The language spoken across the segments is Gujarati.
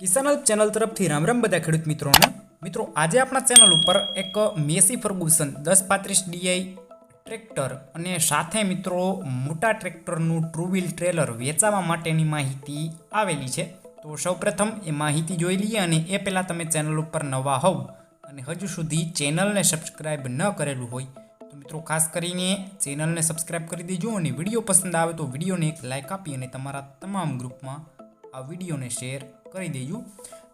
કિસાન હેલ્પ ચેનલ તરફથી રામ રામ બધા ખેડૂત મિત્રોને. મિત્રો, આજે આપણા ચેનલ ઉપર એક મેસી ફર્ગુસન, દસ પાંત્રીસ ડીઆઈ ટ્રેક્ટર અને સાથે મિત્રો મોટા ટ્રેક્ટરનું ટ્રુ વ્હીલ ટ્રેલર વેચાવા માટેની માહિતી આવેલી છે. તો સૌપ્રથમ એ માહિતી જોઈ લઈએ અને એ પહેલાં તમે ચેનલ ઉપર નવા હોવ અને હજુ સુધી ચેનલને સબસ્ક્રાઈબ ન કરેલું હોય, તો મિત્રો ખાસ કરીને ચેનલને સબસ્ક્રાઈબ કરી દેજો અને વીડિયો પસંદ આવે તો વિડીયોને એક લાઇક આપી અને તમારા તમામ ગ્રુપમાં આ વિડીયોને શેર કરી દેજો.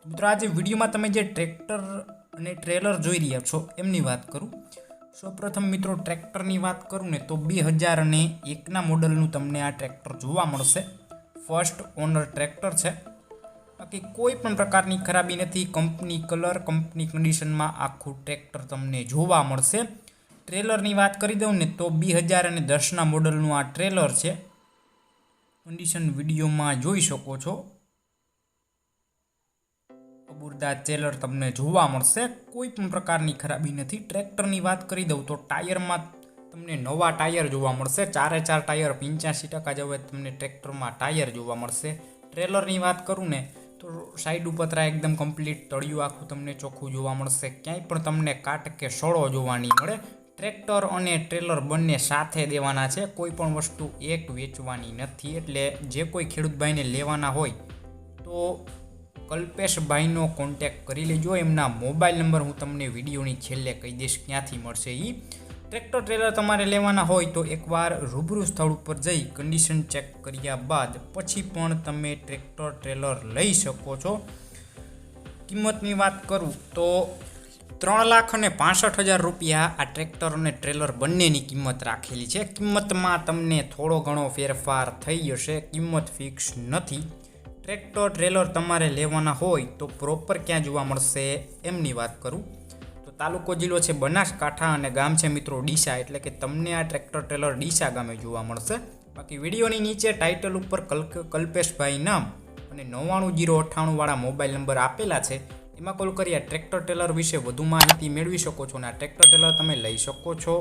મિત્રો, આજે વિડીયોમાં તમે જે ટ્રેક્ટર અને ટ્રેલર જોઈ રહ્યા છો, એમની વાત કરું. સૌપ્રથમ મિત્રો, ટ્રેક્ટરની વાત કરું ને, તો બે હજાર અને એકના મોડલનું તમને આ ટ્રેક્ટર જોવા મળશે. ફર્સ્ટ ઓનર ટ્રેક્ટર છે. બાકી કોઈ પણ પ્રકારની ખરાબી નથી, કંપની કલર, કંપની કન્ડિશનમાં આખું ટ્રેક્ટર તમને જોવા મળશે. ટ્રેલરની વાત કરી દઉં ને, તો બે હજાર અને દસના મોડલનું આ ટ્રેલર છે. કન્ડિશન વિડીયોમાં જોઈ શકો છો. અબુરદા ટ્રેલર તમને જોવા મળશે. કોઈ પણ પ્રકારની ખરાબી નથી. ટ્રેક્ટરની વાત કરી દઉં તો ટાયરમાં તમને નવા ટાયર જોવા મળશે. ચારે ચાર ટાયર પંચ્યાસી ટકા જેવા તમને ટ્રેક્ટરમાં ટાયર જોવા મળશે. ટ્રેલરની વાત કરું ને તો સાઈડ ઉપતરા એકદમ કમ્પ્લીટ તળિયું આખું તમને ચોખ્ખું જોવા મળશે. ક્યાંય પણ તમને કાટ કે સળો જોવા નહીં મળે. ટ્રેક્ટર અને ટ્રેલર બંને સાથે દેવાના છે. કોઈ પણ વસ્તુ એક વેચવાની નથી. એટલે જે કોઈ ખેડૂતભાઈને લેવાના હોય તો કલ્પેશભાઈનો કોન્ટેક્ટ કરી લેજો. એમના મોબાઈલ નંબર હું તમને વિડીયોની છેલ્લે કહી દઈશ, ક્યાંથી મળશે એ ટ્રેક્ટર ટ્રેલર તમારે લેવાના હોય તો એકવાર રૂબરૂ સ્થળ ઉપર જઈ કન્ડિશન ચેક કર્યા બાદ પછી પણ તમે ટ્રેક્ટર ટ્રેલર લઈ શકો છો. કિંમતની વાત કરું તો ત્રણ લાખ અને પાસઠ હજાર રૂપિયા આ ટ્રેક્ટર અને ટ્રેલર બંનેની કિંમત રાખેલી છે. કિંમતમાં તમને થોડો ઘણો ફેરફાર થઈ જશે. કિંમત ફિક્સ નથી. ટ્રેક્ટર, ટ્રેલર તમારે લેવાના હોય તો પ્રોપર ક્યાં જોવા મળશે એમની વાત કરું. તો તાલુકો જિલ્લો છે બનાસકાંઠા અને ગામ છે મિત્રો ડીસા, એટલે કે તમને આ ટ્રેક્ટર, ટ્રેલર ડીસા ગામે જોવા મળશે. બાકી વિડીયોની નીચે ટાઇટલ ઉપર કલ્પેશભાઈ નામ અને નવ્વાણું જીરો અઠ્ઠાણુંવાળા મોબાઈલ નંબર આપેલા છે. એમાં કોલ કરી આ ટ્રેક્ટર, ટ્રેલર વિશે વધુ માહિતી મેળવી શકો છો અને આ ટ્રેક્ટર, ટ્રેલર તમે લઈ શકો છો.